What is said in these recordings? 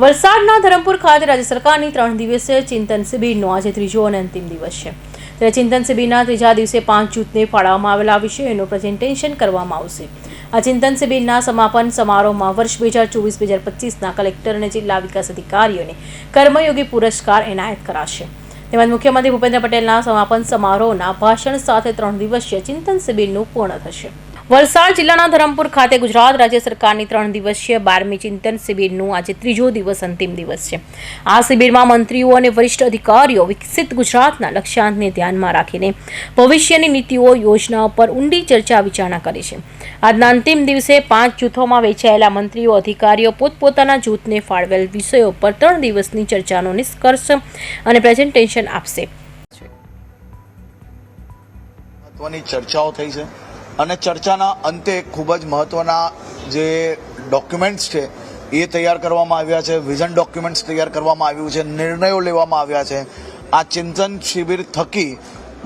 વલસાડના ધરમપુર ખાતે રાજ્ય સરકારની ત્રણ દિવસીય ચિંતન શિબિરનો આજે ત્રીજો અને અંતિમ દિવસ છે. ત્યારે ચિંતન શિબિરના ત્રીજા દિવસે પાંચ જૂથને ફાળવવામાં આવેલા વિષયોનું પ્રેઝન્ટેશન કરવામાં આવશે. આ ચિંતન શિબિરના સમાપન સમારોહમાં વર્ષ બે હજાર ચોવીસ બે હજાર પચીસના કલેક્ટર અને જિલ્લા વિકાસ અધિકારીઓને કર્મયોગી પુરસ્કાર એનાયત કરાશે. તેમજ મુખ્યમંત્રી ભૂપેન્દ્ર પટેલના સમાપન સમારોહના ભાષણ સાથે ત્રણ દિવસીય ચિંતન શિબિરનું પૂર્ણ થશે. વલસાડ જિલ્લાના ધરમપુર ખાતે ગુજરાત રાજ્ય સરકારની ત્રણ દિવસીય બારમી ચિંતન શિબિરનું આજે ત્રીજો દિવસ અંતિમ દિવસ છે. આ શિબિરમાં મંત્રીઓ અને વરિષ્ઠ અધિકારીઓ વિકસિત ગુજરાતના લક્ષ્યાંકને ધ્યાનમાં રાખીને ભવિષ્યની નીતિઓ, યોજનાઓ પર ઊંડી ચર્ચા વિચારણા કરી છે. આજના અંતિમ દિવસે પાંચ જૂથોમાં વેચાયેલા મંત્રીઓ, અધિકારીઓ પોતપોતાના જૂથને ફાળવેલ વિષયો પર ત્રણ દિવસની ચર્ચાનો નિષ્કર્ષ અને પ્રેઝન્ટેશન આપશે. ચર્ચાઓ થઈ છે. અને ચર્ચાના અંતે ખૂબ જ મહત્વના જે ડોક્યુમેન્ટ્સ છે, એ તૈયાર કરવામાં આવ્યા છે વિઝન ડોક્યુમેન્ટ્સ તૈયાર કરવામાં આવ્યું છે, નિર્ણયો લેવામાં આવ્યા છે. આ ચિંતન શિબિર થકી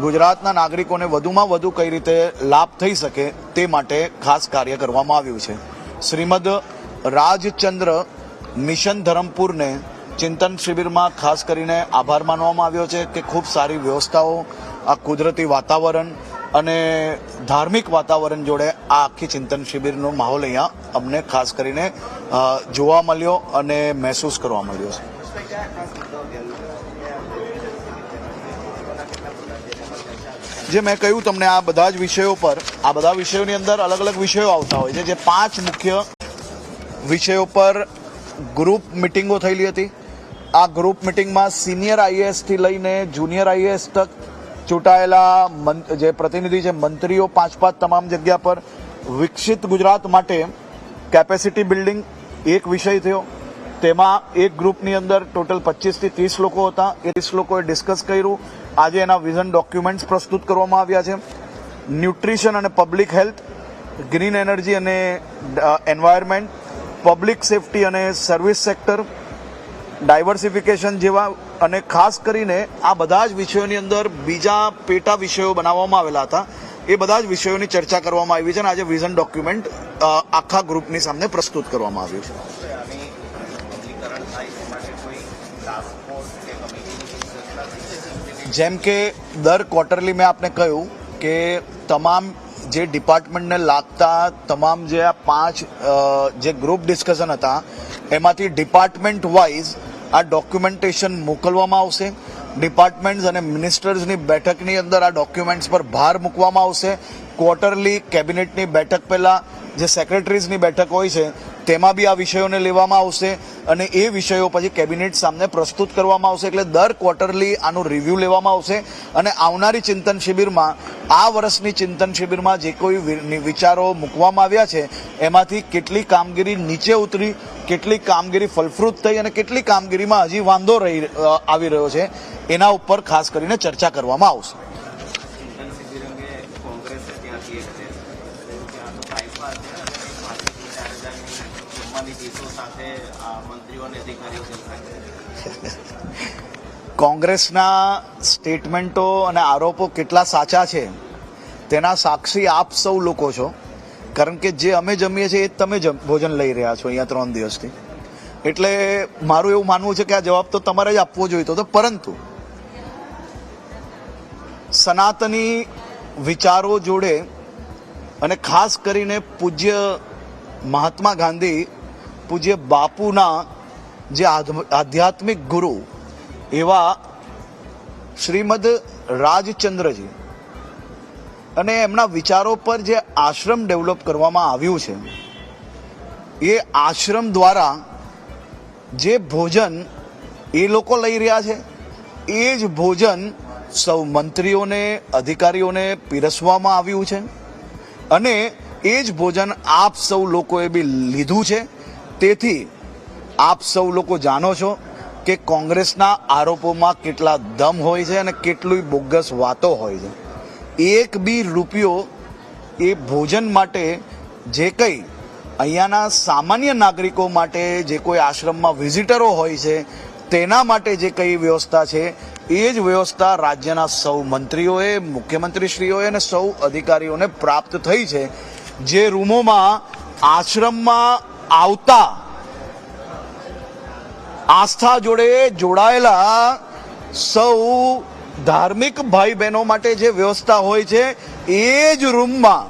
ગુજરાતના નાગરિકોને વધુમાં વધુ કઈ રીતે લાભ થઈ શકે તે માટે ખાસ કાર્ય કરવામાં આવ્યું છે. શ્રીમદ રાજચંદ્ર મિશન ધરમપુરને ચિંતન શિબિરમાં ખાસ કરીને આભાર માનવામાં આવ્યો છે કે ખૂબ સારી વ્યવસ્થાઓ, આ કુદરતી વાતાવરણ અને ધાર્મિક વાતાવરણ જોડે આ આખી ચિંતન શિબિરનો માહોલ અહીંયા અમને ખાસ કરીને જોવા મળ્યો અને મહેસૂસ કરવા મળ્યો જે મેં કહ્યું તમને, આ બધા જ વિષયો પર, આ બધા વિષયોની અંદર અલગ અલગ વિષયો આવતા હોય છે. જે પાંચ મુખ્ય વિષયો પર ગ્રુપ મિટિંગો થયેલી હતી. આ ગ્રુપ મિટિંગમાં સિનિયર આઈએએસથી લઈને જુનિયર આઈએએસ તક ચૂંટાયેલા જે પ્રતિનિધિ છે, મંત્રીઓ પાંચ પાંચ તમામ જગ્યા પર વિકસિત ગુજરાત માટે કેપેસિટી બિલ્ડિંગ એક વિષય થયો. તેમાં એક ગ્રુપની અંદર ટોટલ પચીસથી ત્રીસ લોકો હતા. એ ત્રીસ લોકોએ ડિસ્કસ કર્યું. આજે એના વિઝન ડોક્યુમેન્ટ્સ પ્રસ્તુત કરવામાં આવ્યા છે. ન્યુટ્રિશન અને પબ્લિક હેલ્થ ગ્રીન એનર્જી અને એન્વાયરમેન્ટ પબ્લિક સેફટી અને સર્વિસ સેક્ટર ડાયવર્સિફિકેશન જેવા અને ખાસ કરીને આ બધા જ વિષયોની અંદર બીજા પેટા વિષયો બનાવવામાં આવેલા હતા. એ બધા જ વિષયોની ચર્ચા કરવામાં આવી છે અને આજે વિઝન ડોક્યુમેન્ટ આખા ગ્રુપની સામે પ્રસ્તુત કરવામાં આવ્યું છે. જેમ કે દર ક્વાર્ટરલી મેં આપને કહ્યું કે તમામ જે ડિપાર્ટમેન્ટને લાગતા, તમામ જે આ પાંચ જે ગ્રુપ ડિસ્કશન હતા, એમાંથી ડિપાર્ટમેન્ટ વાઇઝ આ ડોક્યુમેન્ટેશન મોકલવામાં આવશે. ડિપાર્ટમેન્ટ્સ અને મિનિસ્ટર્સની બેઠકની અંદર આ ડોક્યુમેન્ટ્સ પર ભાર મૂકવામાં આવશે. ક્વાર્ટરલી કેબિનેટની બેઠક પહેલાં જે સેક્રેટરીઝની બેઠક હોય છે તેમાં બી આ વિષયોને લેવામાં આવશે અને એ વિષયો પછી કેબિનેટ સામે પ્રસ્તુત કરવામાં આવશે એટલે દર ક્વાર્ટરલી આનું રિવ્યૂ લેવામાં આવશે અને આવનારી ચિંતન શિબિરમાં, આ વર્ષની ચિંતન શિબિરમાં જે કોઈ વિચારો મૂકવામાં આવ્યા છે, એમાંથી કેટલી કામગીરી નીચે ઉતરી, કેટલી કામગીરી ફલફૃત થઈ અને કેટલી કામગીરીમાં હજી વાંધો રહી આવી રહ્યો છે, એના ઉપર ખાસ કરીને ચર્ચા કરવામાં આવશે. કોંગ્રેસના સ્ટેટમેન્ટો અને આરોપો કેટલા સાચા છે, તેના સાક્ષી આપ સૌ લોકો છો. કારણ કે જે અમે જમીએ છીએ એ તમે ભોજન લઈ રહ્યા છો અહીંયા ત્રણ દિવસથી. એટલે મારું એવું માનવું છે કે આ જવાબ તો તમારે જ આપવો જોઈતો હતો પરંતુ સનાતની વિચારો જોડે અને ખાસ કરીને પૂજ્ય મહાત્મા ગાંધી પૂજ્ય બાપુના જે આધ્યાત્મિક ગુરુ, એવા શ્રીમદ રાજચંદ્રજી. અને એમના વિચારો પર જે આશ્રમ ડેવલપ કરવામાં આવ્યું છે, એ આશ્રમ દ્વારા જે ભોજન એ લોકો લઈ રહ્યા છે, એ જ ભોજન સૌ મંત્રીઓને, અધિકારીઓને પીરસવામાં આવ્યું છે. અને એ જ ભોજન આપ સૌ લોકોએ બી લીધું છે. તેથી આપ સૌ લોકો જાણો છો કે કોંગ્રેસના આરોપોમાં કેટલા દમ હોય છે અને કેટલી બોગસ વાતો હોય છે. એક બી રૂપિયો એ ભોજન માટે જે કંઈ અહીંયાના સામાન્ય નાગરિકો માટે જે કોઈ આશ્રમમાં વિઝિટરો હોય છે, તેના માટે જે કઈ વ્યવસ્થા છે, એ જ વ્યવસ્થા રાજ્યના સૌ મંત્રીઓએ, મુખ્યમંત્રીશ્રીઓએ અને સૌ અધિકારીઓને પ્રાપ્ત થઈ છે. જે રૂમોમાં આશ્રમમાં આવતા આસ્થા જોડે જોડાયેલા સૌ ધાર્મિક ભાઈ બહેનો માટે જે વ્યવસ્થા હોય છે, એ જ રૂમમાં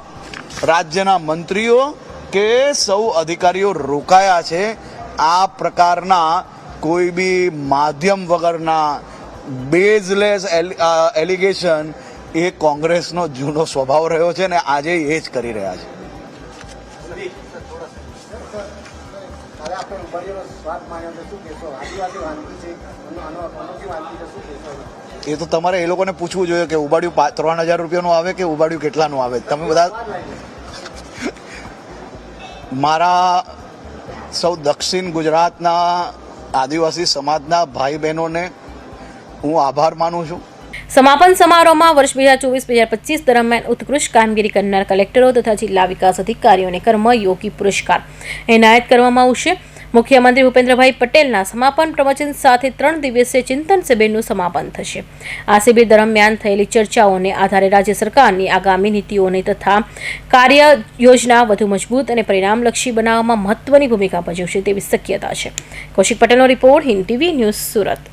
રાજ્યના મંત્રીઓ કે સૌ અધિકારીઓ રોકાયા છે. આ પ્રકારના કોઈ બી માધ્યમ વગરના બેઝલેસ એલિગેશન એ કોંગ્રેસનો જૂનો સ્વભાવ રહ્યો છે ને આજે એ જ કરી રહ્યા છે. હવે સ્વાદ માન્યો તો શું કહેશો? આદિવાસી વાનગી છે. અનોખી વાનગી છે શું કહેશો? એ તો તમારે એ લોકોને પૂછવું જોઈએ કે ઉબાડ્યું ત્રણ હજાર રૂપિયાનું આવે કે ઉબાડ્યું કેટલાનું આવે? તમે બધા મારા સૌ દક્ષિણ ગુજરાતના આદિવાસી સમાજના ભાઈ બહેનોને હું આભાર માનું છું. સમાપન સમારોહમાં વર્ષ બે હજાર ચોવીસ બે હજાર પચીસ દરમિયાન ઉત્કૃષ્ટ કામગીરી કરનાર કલેક્ટરો તથા જિલ્લા વિકાસ અધિકારીઓને કર્મયોગી પુરસ્કાર. એનાયત કરવામાં આવશે. મુખ્યમંત્રી ભૂપેન્દ્રભાઈ પટેલના સમાપન પ્રવચન સાથે ત્રણ દિવસીય ચિંતન શિબિરનું સમાપન થશે. આ શિબિર દરમિયાન થયેલી ચર્ચાઓને આધારે રાજ્ય સરકારની આગામી નીતિઓને તથા કાર્ય યોજના વધુ મજબૂત અને પરિણામલક્ષી બનાવવામાં મહત્વની ભૂમિકા ભજવશે તેવી શક્યતા છે. કૌશિક પટેલનો report Hind TV news Surat.